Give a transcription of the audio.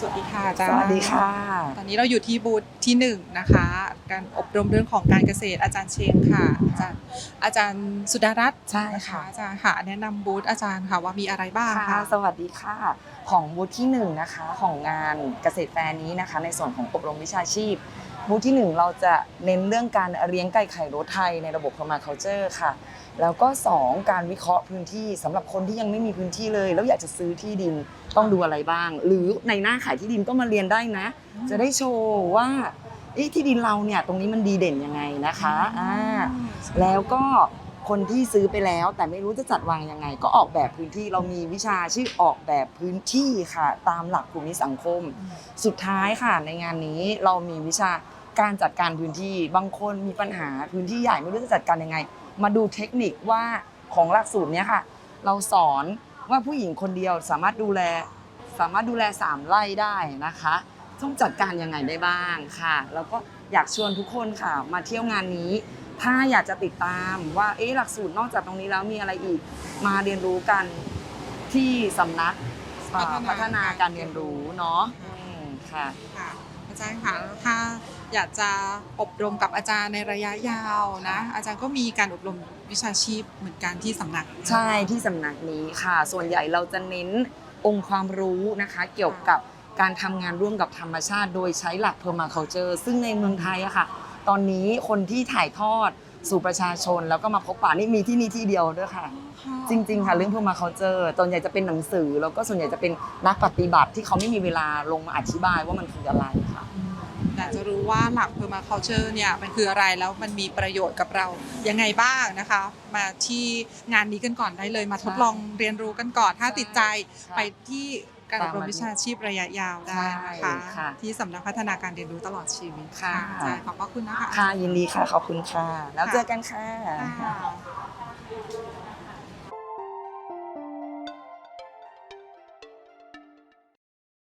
สวัสดีค่ะอาจารย์สวัสดีค่ะ ตอนนี้เราอยู่ที่บูธที่หนึ่งนะคะ การอบรมเรื่องของการเกษตรอาจารย์เชงค่ะ อาจารย์อาจารย์สุดารัตน์ใช่นะค่ะคะอาจารย์ค่ะแนะนำบูธอาจารย์ค่ะว่ามีอะไรบ้างค่ะคะสวัสดีค่ะ ของบูธที่หนึ่งนะคะของงานเกษตรแฟร์นี้นะคะ ในส่วนของอบรมวิชาชีพ บูธที่หนึ่งเราจะเน้นเรื่องการเลี้ยงไก่ไข่รถไทยในระบบ permaculture ค่ะ แล้วก็สองการวิเคราะห์พื้นที่สำหรับคนที่ยังไม่มีพื้นที่เลย แล้วอยากจะซื้อที่ดินต้องดูอะไรบ้าง หรือในหน้าขายที่ดินก็มาเรียนได้นะ จะได้โชว์ว่าที่ดินเราเนี่ยตรงนี้มันดีเด่นยังไงนะคะอ่าแล้วก็คนที่ซื้อไปแล้วแต่ไม่รู้จะจัดวางยังไง ก็ออกแบบพื้นที่เรามีวิชาชื่อออกแบบพื้นที่ค่ะ ตามหลักภูมิสังคม สุดท้ายค่ะในงานนี้เรามีวิชา การจัดการพื้นที่บางคนมีปัญหาพื้นที่ใหญ่ไม่รู้จะจัดการยังไง มาดูเทคนิคว่าของหลักสูตรเนี้ยค่ะ เราสอนว่าผู้หญิงคนเดียวสามารถดูแล สามารถดูแลสามไร่ได้นะคะต้องจัดการยังไงได้บ้างค่ะ แล้วก็อยากชวนทุกคนค่ะ มาเที่ยวงานนี้ ถ้าอยากจะติดตามว่าเอ๊ะหลักสูตรนอกจากตรงนี้แล้วมีอะไรอีก มาเรียนรู้กันที่สำนักเอ่อพัฒนาการเรียนรู้เนาะอืมค่ะค่ะ อาจารย์ค่ะถ้าอยากจะอบรมกับอาจารย์ในระยะยาวนะอาจารย์ก็มีการอบรมวิชาชีพเหมือนกันที่สำนักใช่ที่สำนักนี้ค่ะ ส่วนใหญ่เราจะเน้นองค์ความรู้นะคะเกี่ยวกับการทำงานร่วมกับธรรมชาติ โดยใช้หลัก permaculture ซึ่งในเมืองไทยอะค่ะ ตอนนี้คนที่ถ่ายทอด สู่ประชาชนแล้วก็มาพบป่านี่มีที่นี่ที่เดียวด้วยค่ะ จริง ๆ ค่ะเรื่อง permaculture ส่วนใหญ่จะเป็นหนังสือ แล้วก็ส่วนใหญ่จะเป็นนักปฏิบัติที่เขาไม่มีเวลาลงมาอธิบายว่ามันคืออะไรค่ะอืมอยากจะรู้ว่าหลัก permaculture เนี่ยมันคืออะไรแล้วมันมีประโยชน์กับเรายังไงบ้างนะคะ มาที่งานนี้กันก่อนได้เลยมาทดลองเรียนรู้กันก่อนถ้าติดใจไปที่ การอบรมวิชาชีพระยะยาวได้นะคะที่สำนักพัฒนาการเรียนรู้ตลอดชีวิตค่ะขอบพระคุณนะคะค่ะยินดีค่ะขอบคุณค่ะ แล้วเจอกันค่ะ